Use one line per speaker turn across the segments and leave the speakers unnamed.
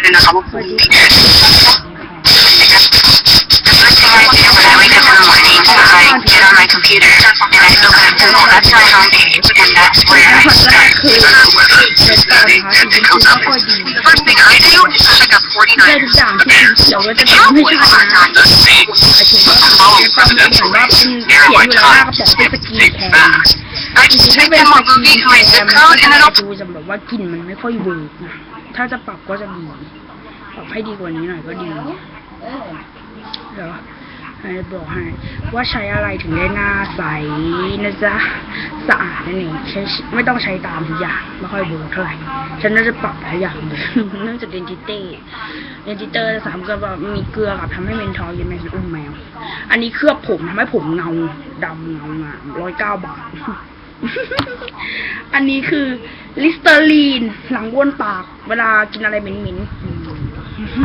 เลยนะครับว่าผม Get on my computer and I go back to the that's my home page and that's where I start.
คือในการหาสิ่งที่ไม่ค่อยดี
The first thing I do is check out
ได้
49
ทุกอย่างที่สีเขียวก็จะทำให้ใช่นะหมายถึงว่าเป็นความเหมือนว่าเป็นเขียนอยู่แล้วหน้ากระป๋องเป็นสกรีนแทน
I
จริ
just
งๆถ้า
take
เป็น
them
ส
all
กรี
movie
น
to
แท
my
น
zip
มัน
code
ก็
and then
จะ
I'll
ดูจะแบบว่ากลิ่นมันไม่ค่อยเวิร์กนะถ้าจะปรับก็จะดีปรับให้ดีกว่านี้หน่อยก็ดีเดี๋ยวให้บอกให้ว่าใช้อะไรถึงได้หน้าใสนะจ๊ะสะอาดนั่นเองใช้ไม่ต้องใช้ตามทุกอย่างไม่ค่อยเวิร์กเท่าไหร่ฉันน่าจะปรับหลายอย่างเลยเนื่องจากเดนจิเต้เดนจิเตอร์สามก็แบบมีเกลือกับทำให้เมนทอลเย็นแมนอุ้มแมว อันนี้เคลือบผมทำให้ผมเงาดำเงางามร้อยเก้าบาท อันนี้คือลิสเตอรีน หลังบ้วนปาก เวลากินอะไรเหม็น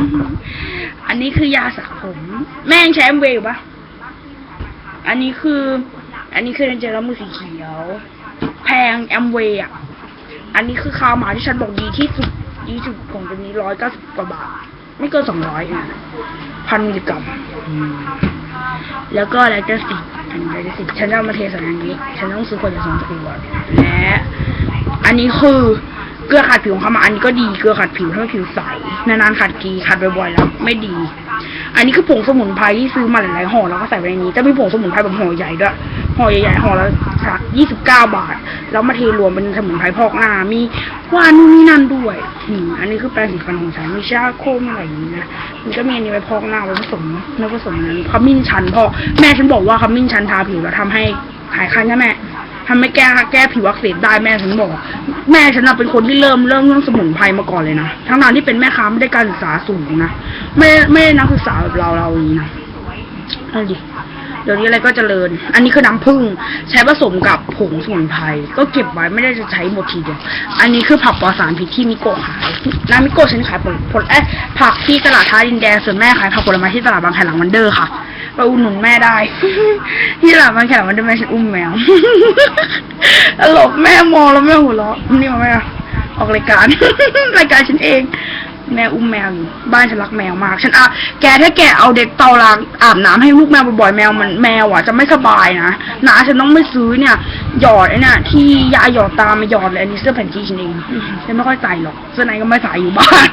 ๆ อันนี้คือยาสระผม แม่งใช้แอมเวย์อยู่ปะอันนี้คือ อันนี้คือเจลมือสีเขียว แพงแอมเวย์อะ อันนี้คือคาวหมาที่ฉันบอกดีที่สุดดีสุดของตัวนี้ร้อยเก้าสิบกว่าบาท ไม่เกินสองร้อยพันมิลลิกรัม แล้วก็แลคเตอร์สิอันนี้แลคเตอร์สิฉันจะเอามาเทใส่อันนี้ ฉันต้องซื้อคนละสองขวดและอันนี้คือเกลือขัดผิวของเขามาอันนี้ก็ดีเกลือขัดผิวทำให้ผิวใสนานๆขัดกีขัดบ่อยๆแล้วไม่ดี อันนี้คือผงสมุนไพรที่ซื้อมาหลายๆห่อแล้วก็ใส่ไปในนี้จะมีผงสมุนไพรแบบห่อใหญ่ด้วย ห่อใหญ่ๆห่อละยี่สิบเก้าบาท แล้วมาเทรวมเป็นสมุนไพรพอกหน้ามีว่านู่นนี่นั่นด้วยอืมอันนี้คือแปรงสีฟันของฉันมีชาโคมอะไรอย่างนี้นะมันก็มีอันนี้ไว้พอกหน้าไว้ผสมเนื้อผสมนั้นขมิ้นชันพราะแม่ฉันบอกว่าขมิ้นชันทาผิวแล้วทำให้หายคันใช่ไหมทำให้แก้แก้ผิวอักเสบได้แม่ฉันบอก แม่ฉันน่ะเป็นคนที่เริ่มเริ่มเรื่องสมุนไพรมาก่อนเลยนะทั้งนั้นที่เป็นแม่ค้าไม่ได้การศึกษาสูงนะไม่ไม่นักศึกษาแบบเราเราอย่างนี้นะเอาดิ เดี๋ยวนี้อะไรก็เจริญ อันนี้คือน้ำผึ้งใช้ผสมกับผงสมุนไพรก็เก็บไว้ไม่ได้จะใช้หมดทีเดียว อันนี้คือผักปลอดสารพิษที่มิโกะขายน้ามิโกะฉันขายผลผลเอ๊ะผักที่ตลาดท่าดินแดงส่วนแม่ขายผักผลไม้ที่ตลาดบางแคหลังวันเดอร์ค่ะไปอุดหนุนแม่ได้ ที่ตลาดบางแคหลังวันเดอร์แม่ฉันอุ้มแมวตลกแม่มองแล้วแม่หัวเราะนี่มาแม่ออกรายการรายการฉันเอง แม่อุ้มแมวอยู่ บ้านฉันรักแมวมาก ฉันอะแกถ้าแกเอาเด็กเตาลางอาบน้ำให้ลูกแมวบ่อยๆแมวมันแมวอะจะไม่สบายนะนาฉันต้องไม่ซื้อเนี่ย หยอดไอ้เนี่ยที่ยาหยอดตามาหยอดเลยอันนี้เสื้อแผ่นจีฉันเองฉันไม่ค่อยใส่หรอกเสื้อในก็ไม่ใส่อยู่บ้าน